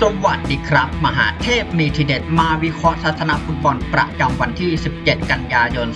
สวัสดีครับ มหาเทพมีทีเด็ดมาวิเคราะห์ทัศนฟุตบอลประจำวันที่ 17 กันยายน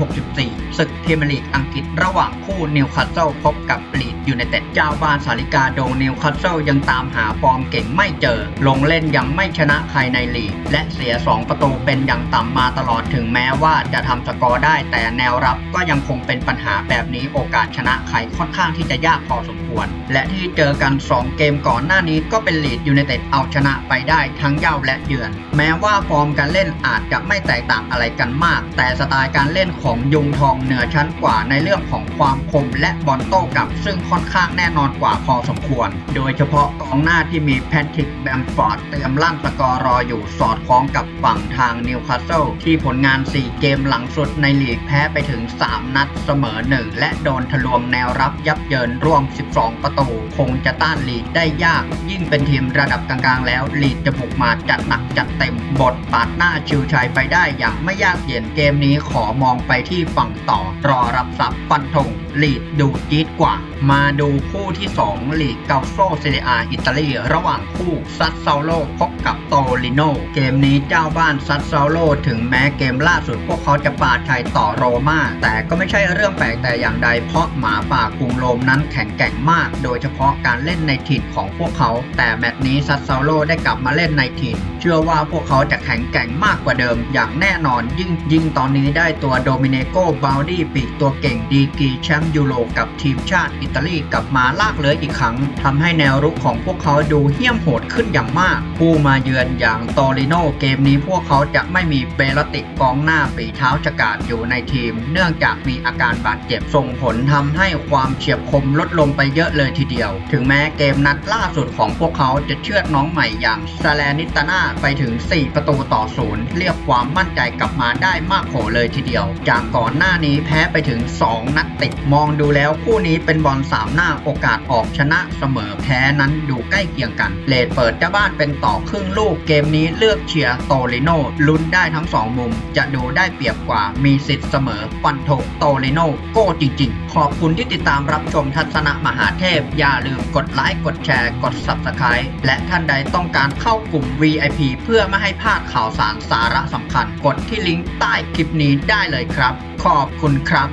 2564 ศึกพรีเมียร์ลีกอังกฤษระหว่างคู่นิวคาสเซิลพบกับลีดยูไนเต็ดเจ้าบ้านสาริกาโดนิวคาสเซิลยังตามหาฟอร์มเก่งไม่เจอ ลงเล่นยังไม่ชนะใครในลีก และเสีย 2 ประตูเป็นอย่างต่ำมาตลอดถึงแม้ว่าจะทำสกอร์ได้แต่แนวรับก็ยังคงเป็นปัญหาแบบนี้โอกาสชนะใครค่อนข้างที่จะยากพอสมควร และที่เจอกัน 2 เกมก่อนหน้านี้ก็เป็นลีดยูไนเต็ดเอาชนะไปได้ทั้งเย้าและเยือน แม้ว่าฟอร์มการเล่นอาจจะไม่แตกต่างอะไรกันมาก แต่สไตล์การเล่นของยุงทองเหนือชั้นกว่าในเรื่องของความคมและบอลโต้กลับ ซึ่งค่อนข้างแน่นอนกว่าพอสมควร โดยเฉพาะกองหน้าที่มีแพทริกแบมฟอร์ดเตรียมลั่นสกอร์รออยู่สอดคล้องกับฝั่งทางนิวคาสเซิลที่ผลงาน 4 เกมหลังสุดในลีกแพ้ไปถึง 3 นัดเสมอ 1 และโดนทะลวงแนวรับยับเยินร่วม 12 ประตู คงจะต้านลีดได้ยาก ยิ่งเป็นทีมระดับกลางๆ แล้วลีดจะบุกมาจัดหนักจัดเต็มบทปาดหน้าชิวชัยไปได้อย่างไม่ยากเย็นเกมนี้ขอมองไปที่ฝั่งต่อรอรับทรัพย์ฟันธงลีดดูจีดกว่า มาดูคู่ที่ 2 ลีกเกาโซเซเรียอาอิตาลี ระหว่างคู่ซัตเซาโลพบกับโตลิโนเกมนี้เจ้าบ้านซัตเซาโลถึงแม้เกมล่าสุดพวกเขาจะปาดชัยต่อโรมาแต่ก็ไม่ใช่เรื่องแปลกแต่อย่างใดเพราะหมาป่ากรุงโรมนั้นแข็งแกร่งมาก โดยเฉพาะการเล่นในถิ่นของพวกเขา แต่แมตช์นี้ซัตเซาโลได้กลับมาเล่นในถิ่นเชื่อว่าพวกเขาจะแข็งแกร่งมากกว่าเดิมอย่างแน่นอนยิ่งยิ่งตอนนี้ได้ตัวโดมิเนโกบาลดี้ปีกตัวเก่งดีกีแชมป์ยูโรกับทีมชาติอิตาลีกลับมาลากเลื้อยอีกครั้งทำให้แนวรุกของพวกเขาดูเหี้ยมโหดขึ้นอย่างมาก ผู้มาเยือนอย่างโตลิโนเกมนี้พวกเขาจะไม่มีเบลติกกองหน้าฝีเท้าฉกาจอยู่ในทีม เนื่องจากมีอาการบาดเจ็บส่งผลทำให้ความเฉียบคมลดลงไปเยอะเลยทีเดียว ถึงแม้เกมนัดล่าสุดของพวกเขาจะเชือดน้องใหม่อย่างซาแลนิตาน่าไปถึง 4 ประตูต่อศูนย์เรียกความมั่นใจกลับมาได้มากโขเลยทีเดียว จากก่อนหน้านี้แพ้ไปถึง 2 นัดติดมองดูแล้วคู่นี้เป็นบอลสามหน้าโอกาสออกชนะเสมอแพ้นั้นดูใกล้เคียงกัน เลดเปิดเจ้าบ้านเป็นต่อครึ่งลูกเกมนี้เลือกเชียร์โตลิโนลุ้นได้ทั้ง 2 มุม จะดูได้เปรียบกว่ามีสิทธิ์เสมอฟันธงโตลิโนโก้จริง ๆ ขอบคุณที่ติดตามรับชมทัศนะมหาเทพ อย่าลืมกดไลค์กดแชร์กด Subscribe และท่านใดต้องการเข้ากลุ่ม VIP เพื่อไม่ให้พลาดข่าวสารสาระสำคัญ กดที่ลิงก์ใต้คลิปนี้ได้เลยครับ ขอบคุณครับ